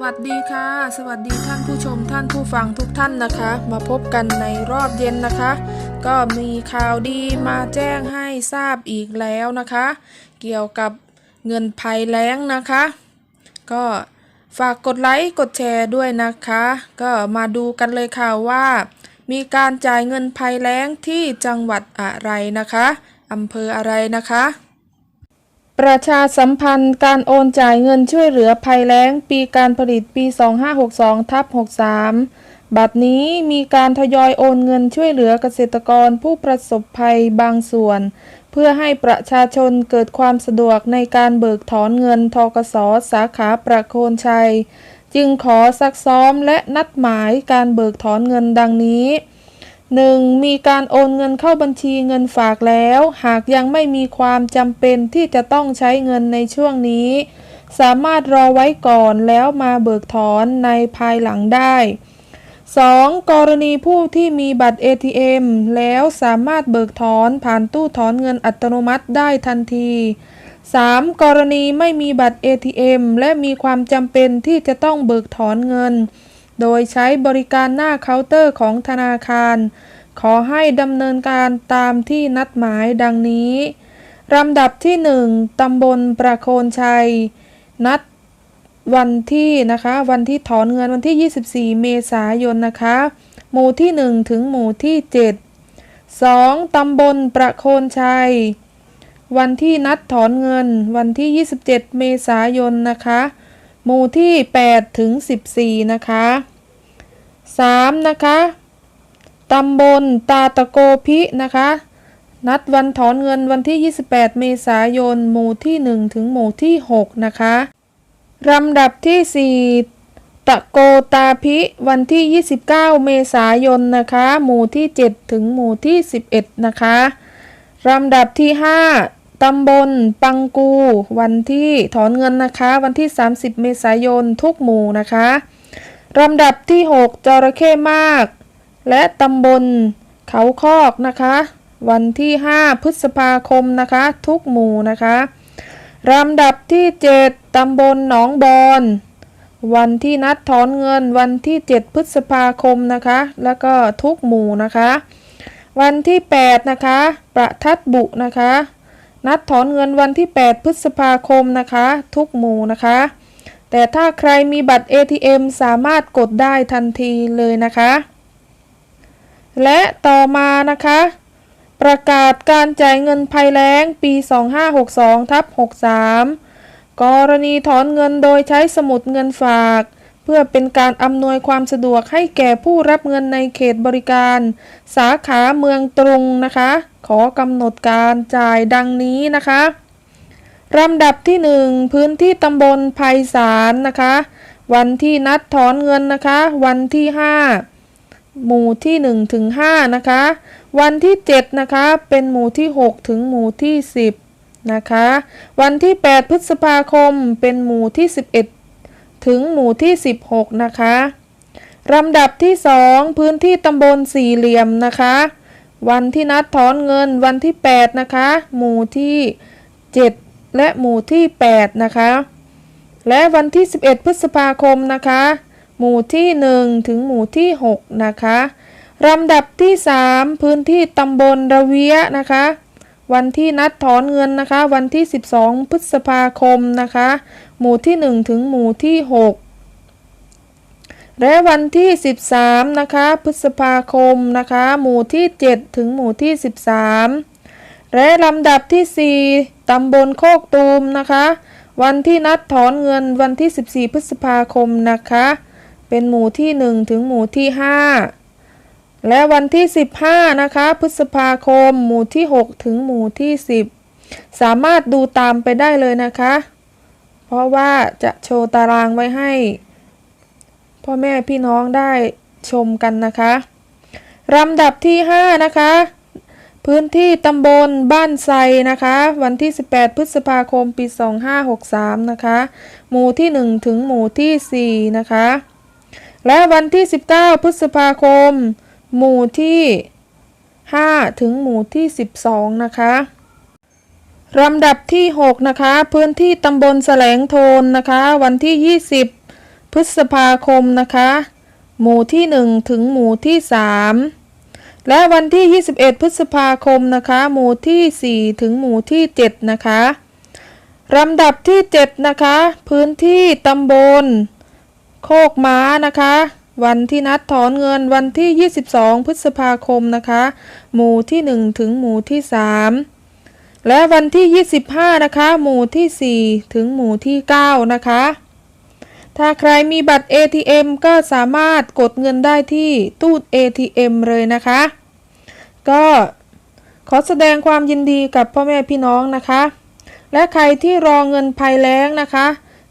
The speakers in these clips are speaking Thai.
วัสดีค่ะ สวัสดีท่านผู้ชมท่านผู้ฟังทุกท่านนะคะ มาพบกันในรอบเย็นนะคะ ก็มีข่าวดีมาแจ้งให้ทราบอีกแล้วนะคะ เกี่ยวกับเงินภัยแล้งนะคะ ก็ฝากกดไลค์กดแชร์ด้วยนะคะ ก็มาดูกันเลยค่ะว่า มีการจ่ายเงินภัยแล้งที่จังหวัดอะไรนะคะอำเภออะไรนะคะ ประชาสัมพันธ์การโอนจ่ายเงินช่วยเหลือภัยแล้ง ปีการผลิตปี 2562ทับ63 บัดนี้มีการทยอยโอนเงินช่วยเหลือเกษตรกรผู้ประสบภัยบางส่วน เพื่อให้ประชาชนเกิดความสะดวกในการเบิกถอนเงินทกสสาขาประโคนชัย จึงขอซักซ้อมและนัดหมายการเบิกถอนเงินดังนี้ 1. มีการโอนเงินเข้าบัญชีเงินฝากแล้ว หากยังไม่มีความจำเป็นที่จะต้องใช้เงินในช่วงนี้ สามารถรอไว้ก่อนแล้วมาเบิกถอนในภายหลังได้ 2. กรณีผู้ที่มีบัตร ATM แล้วสามารถเบิกถอนผ่านตู้ถอนเงินอัตโนมัติได้ทันที 3. กรณีไม่มีบัตร ATM และมีความจำเป็นที่จะต้องเบิกถอนเงิน โดยใช้บริการหน้าเคาน์เตอร์ของธนาคาร ขอให้ดำเนินการตามที่นัดหมายดังนี้ลำดับที่ 1ตำบลประโคนชัย นัดวันที่นะคะวันที่ถอนเงินวันที่ 24 เมษายนนะคะ หมู่ที่ 1 ถึงหมู่ที่ 7 2. ตำบลประโคนชัย วันที่นัดถอนเงินวันที่ 27 เมษายนนะคะ หมู่ที่8ถึง14 นะคะ 3. นะคะตำบลตาตะโกพินะคะ นัดวันถอนเงินวันที่ 28 เมษายน หมู่ที่ 1 ถึงหมู่ที่ 6 นะคะลำดับที่ 4 ตะโกตาพิ วันที่ 29 เมษายนนะคะ หมู่ที่ 7 ถึงหมู่ที่ 11 นะคะลำดับที่ 5 ตำบลปังกู วันที่ถอนเงินนะคะ วันที่ 30 เมษายนทุกหมู่นะคะลำดับที่ 6จระเข้มาก และตำบลเขาคอกนะคะ วันที่ 5 พฤษภาคมนะคะ ทุกหมู่นะคะลำดับที่ 7ตำบลหนองบอนวันที่นัดถอนเงินวันที่ 7 พฤษภาคมนะคะ แล้วก็ทุกหมู่นะคะ วันที่ 8 นะคะ ประทัดบุนะคะ นัดถอนเงินวันที่ 8 พฤษภาคมนะคะ ทุกหมู่นะคะ แต่ถ้าใครมีบัตร ATM สามารถกดได้ทันทีเลยนะคะ และต่อมานะคะ ประกาศการจ่ายเงินภัยแล้งปี 2562ทับ63 กรณีถอนเงินโดยใช้สมุดเงินฝาก เพื่อเป็นการอำนวยความสะดวกให้แก่ผู้รับเงินในเขตบริการ สาขาเมืองตรุงนะคะ ขอกำหนดการจ่ายดังนี้นะคะลำดับที่ 1 พื้นที่ตำบลไพศาลนะคะ วันที่นัดถอนเงินนะคะ วันที่ 5 หมู่ที่1ถึง5นะคะ วันที่ 7 นะคะ เป็นหมู่ที่ 6 ถึงหมู่ที่ 10 นะคะ วันที่ 8 พฤษภาคมเป็นหมู่ที่ 11 ถึงหมู่ที่ 16 นะคะลำดับที่ 2 พื้นที่ตำบลสี่เหลี่ยมนะคะ วันที่นัดถอนเงินวันที่ 8 นะคะ หมู่ที่ 7 และหมู่ที่ 8 นะคะ และวันที่ 11 พฤษภาคมนะคะ หมู่ที่ 1 ถึงหมู่ที่ 6 นะคะลำดับที่ 3 พื้นที่ตำบลระเวียนะคะ วันที่นัดถอนเงินนะคะ วันที่ 12 พฤษภาคมนะคะ หมู่ที่ 1 ถึงหมู่ที่ 6 และวันที่ 13 นะคะ พฤษภาคมนะคะ หมู่ที่ 7 ถึงหมู่ที่ 13 และลำดับที่ 4 ตำบลโคกตูมนะคะ วันที่นัดถอนเงินวันที่ 14 พฤษภาคมนะคะ เป็นหมู่ที่ 1 ถึงหมู่ที่ 5และวันที่ 15 นะคะ พฤษภาคม หมู่ที่ 6 ถึงหมู่ที่ 10 สามารถดูตามไปได้เลยนะคะ ราะว่าจะโชว์ตารางไว้ให้ พ่อแม่พี่น้องได้ชมกันนะคะลำดับที่ 5 นะคะ พื้นที่ตำบลบ้านไทรนะคะ วันที่ 18 พฤษภาคม ปี 2563 นะคะ หมู่ที่ 1 ถึงหมู่ที่ 4 นะคะ และวันที่ 19 พฤษภาคม หมู่ที่ 5 ถึงหมู่ที่ 12 นะคะ ลำดับที่ 6 นะคะ พื้นที่ตำบลแสลงโทนนะคะ วันที่ 20 พฤษภาคมนะคะ หมู่ที่ 1 ถึงหมู่ที่ 3 และวันที่ 21 พฤษภาคมนะคะ หมู่ที่ 4 ถึงหมู่ที่ 7 นะคะลำดับที่ 7 นะคะ พื้นที่ตำบล โคกม้านะคะ วันที่นัดถอนเงินวันที่ 22 พฤษภาคมนะคะ หมู่ที่ 1 ถึงหมู่ที่ 3 และวันที่ 25 นะคะ หมู่ที่ 4 ถึงหมู่ที่ 9 นะคะ ถ้าใครมีบัตร ATM ก็สามารถกดเงินได้ที่ตู้ ATM เลยนะคะ ก็ขอแสดงความยินดีกับพ่อแม่พี่น้องนะคะ และใครที่รอเงินภัยแล้งนะคะ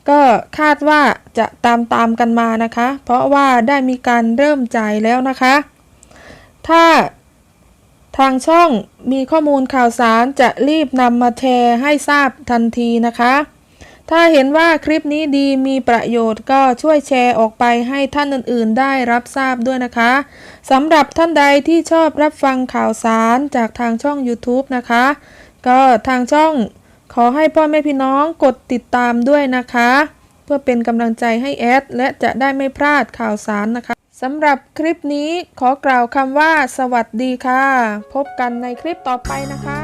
ก็คาดว่าจะตามตามกันมานะคะ เพราะว่าได้มีการเริ่มจ่ายแล้วนะคะ ถ้า ทางช่องมีข้อมูลข่าวสารจะรีบนำมาแชร์ให้ทราบทันทีนะคะ ถ้าเห็นว่าคลิปนี้ดีมีประโยชน์ก็ช่วยแชร์ออกไปให้ท่านอื่นๆ ได้รับทราบด้วยนะคะสำหรับท่านใดที่ชอบรับฟังข่าวสารจากทางช่อง YouTube นะคะ ก็ทางช่องขอให้พ่อแม่พี่น้องกดติดตามด้วยนะคะ เพื่อเป็นกำลังใจให้แอดและจะได้ไม่พลาดข่าวสารนะคะ สำหรับคลิปนี้ขอกล่าวคำว่าสวัสดีค่ะ พบกันในคลิปต่อไปนะคะ